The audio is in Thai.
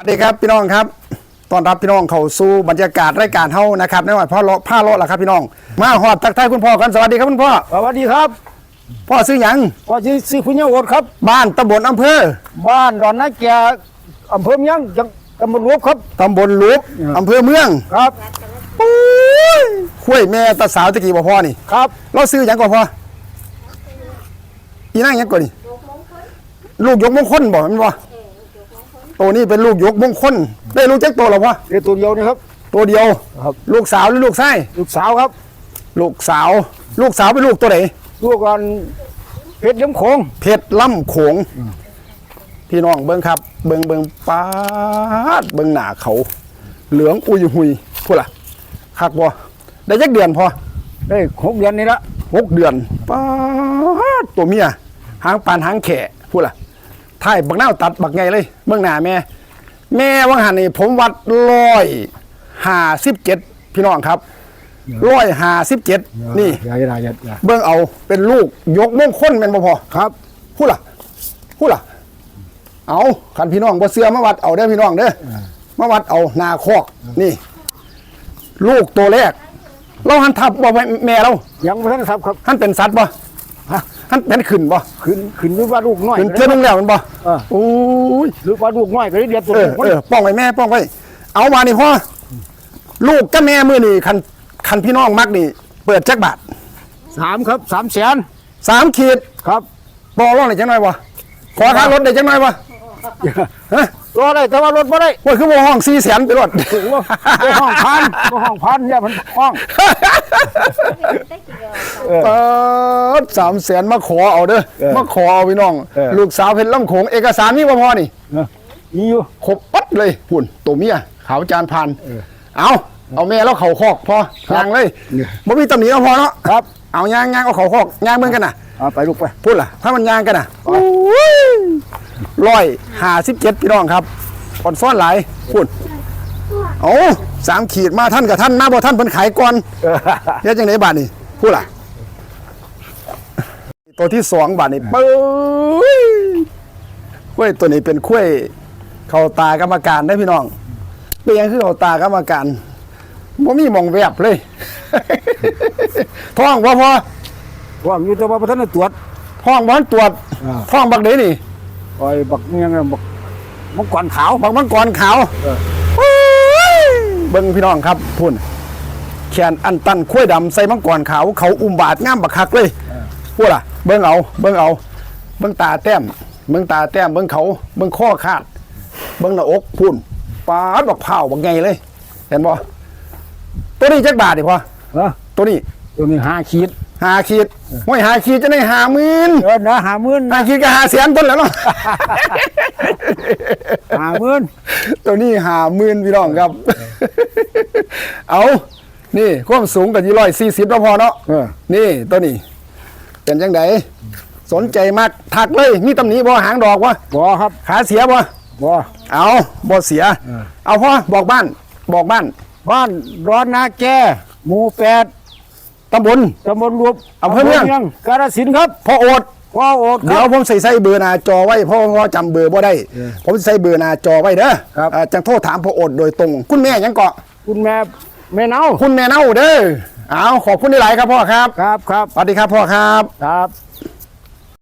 สวัสดีครับพี่น้องครับต้อนรับพี่น้องเข้าสู่บรรยากาศรายการเฮานะครับในวันพ่อเลาะผ้าเลาะล่ะครับพี่น้อง มาหอดทักทายคุณพ่อกันสวัสดีครับคุณพ่อสวัสดีครับ พ่อซื้อหยังพ่อชื่อซื้อพุญญาโอดครับ บ้านตำบลอำเภอ บ้านดอนนาแกอำเภอเมียงจังตำบลรวบครับ ตำบลลุบอำเภอเมืองครับปุ้ยคุ้ยแม่ตาสาวตะกี้บ่พ่อนี่ครับเราซื้อหยังก่อนพ่ออีนั่งหยังก่อนนี่ลูกยกมงคลบ่แมันบ่ ตัวนี้เป็นลูกยกมงคลได้ลูกแจ็คตัวหรอพ่อเรียกตัวเดียวนี่ครับ ตัวเดียวครับ ลูกสาวหรือลูกชายลูกสาวครับ ลูกสาว ลูกสาวเป็นลูกตัวไหนลูกกันเพชรเลี้ยมโขงเพชรล่ำโขงพี่น้องเบิ้งครับ เบิ้งเบิ้งปาดเบิ้งหน้าเขา เหลืองอุยหุยพูดล่ะคักบ่ได้จักเดือนพอได้หกเดือนนี่ละหกเดือนปาดตัวเมียหางปานหางแข่พูดล่ะ ท้ายบักนาวตัดบักไงเลยเบื้องหน้าแม่ แม่วังหันนี่ผมวัดร้อยห้าสิบเจ็ดพี่น้องครับร้อยห้าสิบเจ็ดนี่อย่าอย่าอย่าอย่าเบิ่งเอาเป็นลูกยกมงคลแม่นบ่พอครับพูดล่ะพูดล่ะ เอาคันพี่น้องบ่เสื้อมาวัดเอาเด้อพี่น้องเด้อมาวัดเอาหนาคอกนี่ ลูกตัวแรก เราหันทับบ่แม่แม่เรายังไม่ทันทราบครับหันเป็นสัตว์บ่ ฮะหันเป็นขึ้นบ่ขึ้นขึ้นหรือว่าลูกน้อยขึ้นเทื่อนึงแล้วแมันบ่เออโอ้ยหรือว่าลูกน้อยก็ได้เดียวตัวเอเดีอยวเออป้องไว้แม่ป้องไว้เอามานี่พ่อลูกกับแม่มื้อนี่คันคันพี่น้องมักนี่ เปิดจักบาทสามครับสามแสนสามขีดครับบ่ร้องได้จังหน่อยบ่ขอค่ารถได้จังหน่อยบ่ ฮะรอได้แต่ว่ารถไม่ได้ว่าคือบ่ห้องสี่แสนไปรถถือว่าบ่ห้องพันบ่ห้องพันอย่ามันห้องเออสามแสนมาขอเอาเด้อเออมาขอเอาพี่น้องเออลูกสาวเพชรลำโขงเอกสารนี่บ่พอนี่นะมีอยู่ครบปัดเลยหุ่นตัวเมียขาวจานพันเออเอาเอาแม่แล้วเขาคอกพอครับยางเลยเนี่ยบ่มีตำหนิเอาพอเนาะครับเอายางยางเอาเขาคอกยางเหมือนกันน่ะเอาไปลูกไปพูดล่ะถ้ามันยางกันน่ะ ร้อยห้าสิบเจ็ดพี่น้องครับอ่อนซ้อนหลายพูดเอาสามขีดมาท่านกับท่านมาบ่ท่านเพิ่นขายก่อนเฮ็ดจังไดบาทนี่พูดล่ะ ตัวที่สองบาทนี่ปื้ยกล้วยตัวนี้เป็นกล้วยเข้าตากรรมการได้อพี่น้อง เป็นหยังคือเข้าตากรรมการบ่มีหมองแวบเลย ท้องบ่พอว่างอยู่แต่ว่าบ่ทันได้ตรวจท้องบ่ทันตรวจอ่าท้องบักเดนี่ โอ้ยบักเมียงน่ะบักมังกรขาวบักมังกรขาวเออโอ้ยเบิ่งพี่น้องครับพุ่นแขนอันตันข้วยดำใส่มังกรขาวเขาอุ้มบาดงามบักคักเลยพูดล่ะ เบิ่งเอา เบิ่งเอา เบิ่งตาแต้ม เบิ่งตาแต้ม เบิ่งเขา เบิ่งข้อคาด เบิ่งหน้าอกพุ่นปาดบักเผาวบักไงเลย เห็นบ่ตัวนี้จักบาทดิพอเออตัวนี้ ตัวนี้ห้าขีดหาขีดห้วยหาขีดจะได้หาหมื่นเออนะหาหมื่นหาขีดก็หาแสนต้นแล้วเนาะ หาหมื่นตัวนี้หาหมื่นพี่น้องครับ เอานี่ความสูงกับยี่ร้อยสี่สิบแล้วพอเนาะ เออนี่ตัวนี้ เป็นจังไดสนใจมากถักเลยมีตำหนิบ่หางดอกวะบ่ครับขาเสียบ่บ่เอาบ่เสีย เออเอาพ่อบอกบ้าน บอกบ้าน บ้านร้อนนาแกหมู่แปด ตำบล ตำบลรวบอำเภอเมือง กาฬสินธุ์ครับพ่อโอด พ่อโอดคเดี๋ยรัวบ ผมใส่ใส่เบอร์หน้าจอไว้เพราะว่าจำเบอร์บ่ได้ เออผมสิใส่เบอร์หน้าจอไว้เด้อครับ อ่าจังโทษถามพ่อโอดโดยตรง คุณแม่หยังเกาะ คุณแม่แม่เนาคุณแม่เน่าเด้อเอาขอบคุณหลายๆครับพ่อครับ ครับครับสวัสดีครับพ่อครับ ครับ